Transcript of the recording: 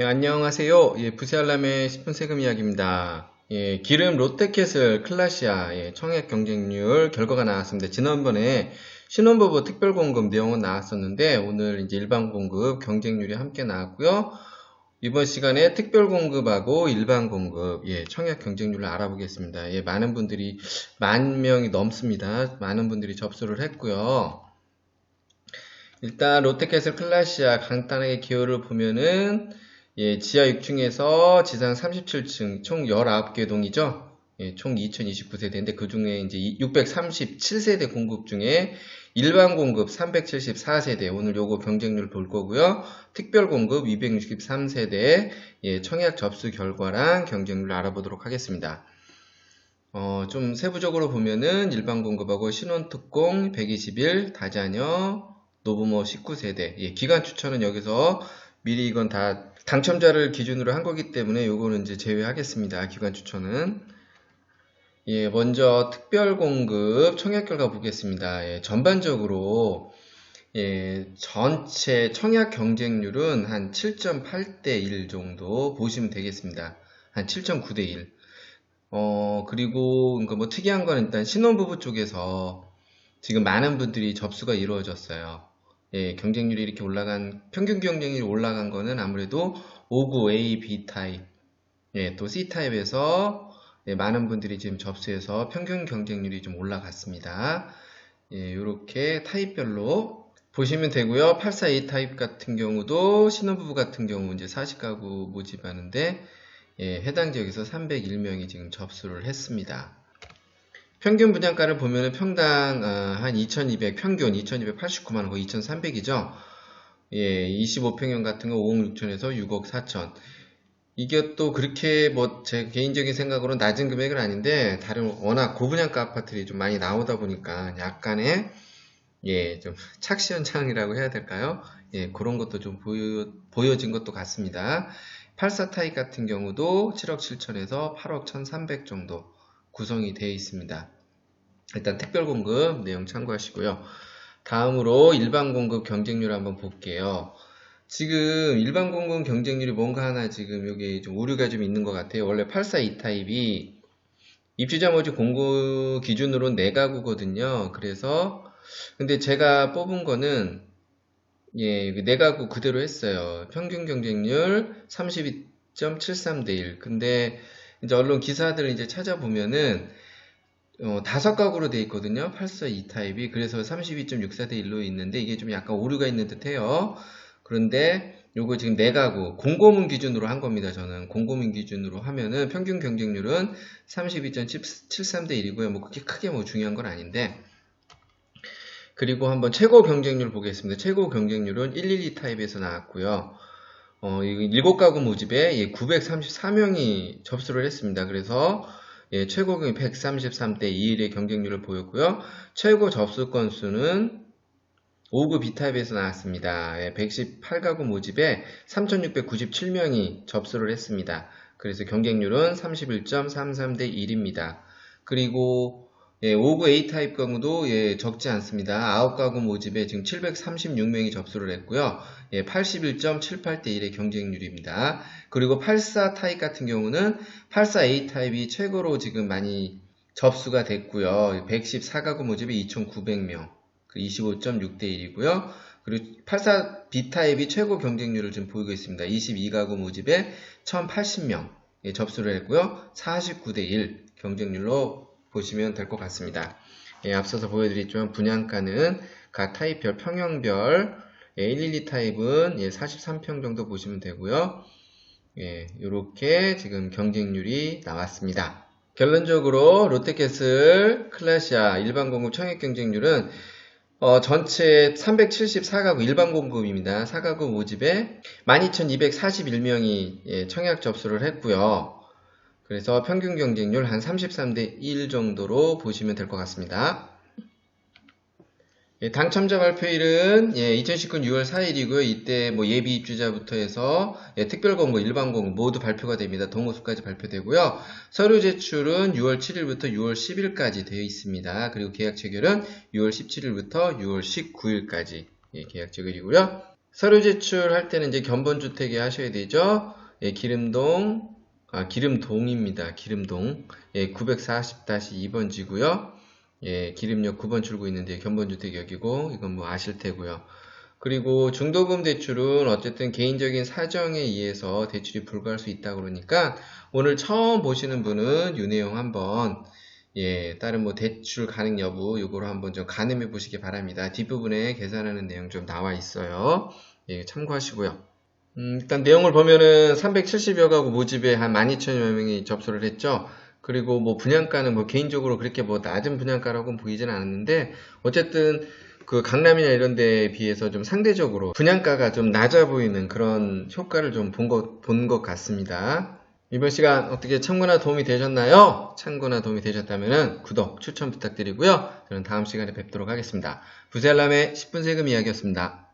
예, 안녕하세요. 예, 부세알람의 10분 세금 이야기입니다. 예, 기름 롯데캐슬 클라시아 예, 청약 경쟁률 결과가 나왔습니다. 지난번에 신혼부부 특별공급 내용은 나왔었는데 오늘 이제 일반 공급 경쟁률이 함께 나왔고요. 이번 시간에 특별공급하고 일반 공급 예, 청약 경쟁률을 알아보겠습니다. 예, 많은 분들이 만 명이 넘습니다. 많은 분들이 접수를 했고요. 일단 롯데캐슬 클라시아 간단하게 기호를 보면은 예, 지하 6층에서 지상 37층 총 19개 동이죠. 예, 총 2029세대인데 그 중에 이제 637세대 공급 중에 일반 공급 374세대 오늘 요거 경쟁률 볼 거고요. 특별 공급 263세대 예, 청약 접수 결과랑 경쟁률 알아보도록 하겠습니다. 어, 좀 세부적으로 보면은 일반 공급하고 신혼특공 121 다자녀 노부모 19세대 예, 기간 추천은 여기서 미리 이건 다 당첨자를 기준으로 한 거기 때문에 요거는 이제 제외하겠습니다. 기관 추천은. 예, 먼저 특별 공급 청약 결과 보겠습니다. 예, 전반적으로 예, 전체 청약 경쟁률은 한 7.8대 1 정도 보시면 되겠습니다. 한 7.9대 1. 어, 그리고 그러니까 뭐 특이한 건 일단 신혼부부 쪽에서 지금 많은 분들이 접수가 이루어졌어요. 예, 경쟁률이 이렇게 올라간 평균 경쟁률이 올라간 거는 아무래도 59 A, B 타입, 예, 또 C 타입에서 예, 많은 분들이 지금 접수해서 평균 경쟁률이 좀 올라갔습니다. 예, 이렇게 타입별로 보시면 되고요. 84A 타입 같은 경우도 신혼부부 같은 경우 이제 40가구 모집하는데 예, 해당 지역에서 301명이 지금 접수를 했습니다. 평균 분양가를 보면은 평당 어, 한 2200, 평균 2289만 원, 거의 2300이죠. 예, 25평형 같은 거 5억 6천에서 6억 4천. 이게 또 그렇게 뭐 제 개인적인 생각으로 낮은 금액은 아닌데 다른 워낙 고분양가 아파트들이 좀 많이 나오다 보니까 약간의 예, 좀 착시 현상이라고 해야 될까요? 예, 그런 것도 좀 보여, 보여진 것도 같습니다. 84 타입 같은 경우도 7억 7천에서 8억 1,300 정도 구성이 되어 있습니다. 일단 특별 공급 내용 참고하시고요. 다음으로 일반 공급 경쟁률 한번 볼게요. 지금 일반 공급 경쟁률이 뭔가 하나 지금 여기 좀 오류가 좀 있는 것 같아요. 원래 842 타입이 입주자 모집 공고 기준으로 4가구거든요. 그래서 근데 제가 뽑은 거는 예, 4가구 그대로 했어요. 평균 경쟁률 32.73 대 1. 근데 이제 언론 기사들을 이제 찾아보면은 어, 다섯 가구로 되어 있거든요. 842 타입이. 그래서 32.64대 1로 있는데 이게 좀 약간 오류가 있는 듯 해요. 그런데 요거 지금 네 가구 공고문 기준으로 한 겁니다. 저는 공고문 기준으로 하면은 평균 경쟁률은 32.73대 1이고요. 뭐 그렇게 크게 뭐 중요한 건 아닌데 그리고 한번 최고 경쟁률 보겠습니다. 최고 경쟁률은 112 타입에서 나왔고요. 어, 7가구 모집에 934명이 접수를 했습니다. 그래서 예, 최고경이 133대 2일의 경쟁률을 보였고요. 최고 접수 건수는 5급 B타입에서 나왔습니다. 예, 118가구 모집에 3,697명이 접수를 했습니다. 그래서 경쟁률은 31.33대 1입니다. 그리고 예, 5구 A타입 경우도 예, 적지 않습니다. 9가구 모집에 지금 736명이 접수를 했고요. 예, 81.78대 1의 경쟁률입니다. 그리고 84 타입 같은 경우는 84 A타입이 최고로 지금 많이 접수가 됐고요. 114가구 모집에 2,900명, 25.6대 1이고요. 그리고 84 B타입이 최고 경쟁률을 지금 보이고 있습니다. 22가구 모집에 1,080명 예, 접수를 했고요. 49대 1 경쟁률로 보시면 될 것 같습니다. 예, 앞서서 보여드렸지만 분양가는 각 타입별 평형별 112 타입은 예, 43평 정도 보시면 되고요. 예, 이렇게 지금 경쟁률이 나왔습니다. 결론적으로 롯데캐슬, 클래시아 일반 공급 청약 경쟁률은 어, 전체 374가구 일반 공급입니다. 4가구 모집에 12,241명이 예, 청약 접수를 했고요. 그래서 평균 경쟁률 한 33대 1 정도로 보시면 될 것 같습니다. 예, 당첨자 발표일은 예, 2019년 6월 4일이고요. 이때 뭐 예비 입주자부터 해서 예, 특별 공고, 일반 공고 모두 발표가 됩니다. 동호수까지 발표되고요. 서류 제출은 6월 7일부터 6월 10일까지 되어 있습니다. 그리고 계약 체결은 6월 17일부터 6월 19일까지 예, 계약 체결이고요. 서류 제출할 때는 이제 견본 주택에 하셔야 되죠. 예, 기름동, 아, 기름동입니다. 기름동. 예, 940-2번 지고요. 예, 기름역 9번 출구 있는데 견본주택 여기고, 이건 뭐 아실 테고요. 그리고 중도금 대출은 어쨌든 개인적인 사정에 의해서 대출이 불가할 수 있다 그러니까 오늘 처음 보시는 분은 이 내용 한번 예, 다른 뭐 대출 가능 여부 요거를 한번 좀 가늠해 보시기 바랍니다. 뒷부분에 계산하는 내용 좀 나와 있어요. 예, 참고하시고요. 음, 일단 내용을 보면은 370여 가구 모집에 한 12,000여 명이 접수를 했죠. 그리고 뭐 분양가는 뭐 개인적으로 그렇게 뭐 낮은 분양가라고는 보이지는 않았는데 어쨌든 그 강남이나 이런 데에 비해서 좀 상대적으로 분양가가 좀 낮아 보이는 그런 효과를 좀 본 것, 본 것 같습니다. 이번 시간 어떻게 참고나 도움이 되셨나요? 참고나 도움이 되셨다면 구독, 추천 부탁드리고요. 저는 다음 시간에 뵙도록 하겠습니다. 부셀람의 10분 세금 이야기였습니다.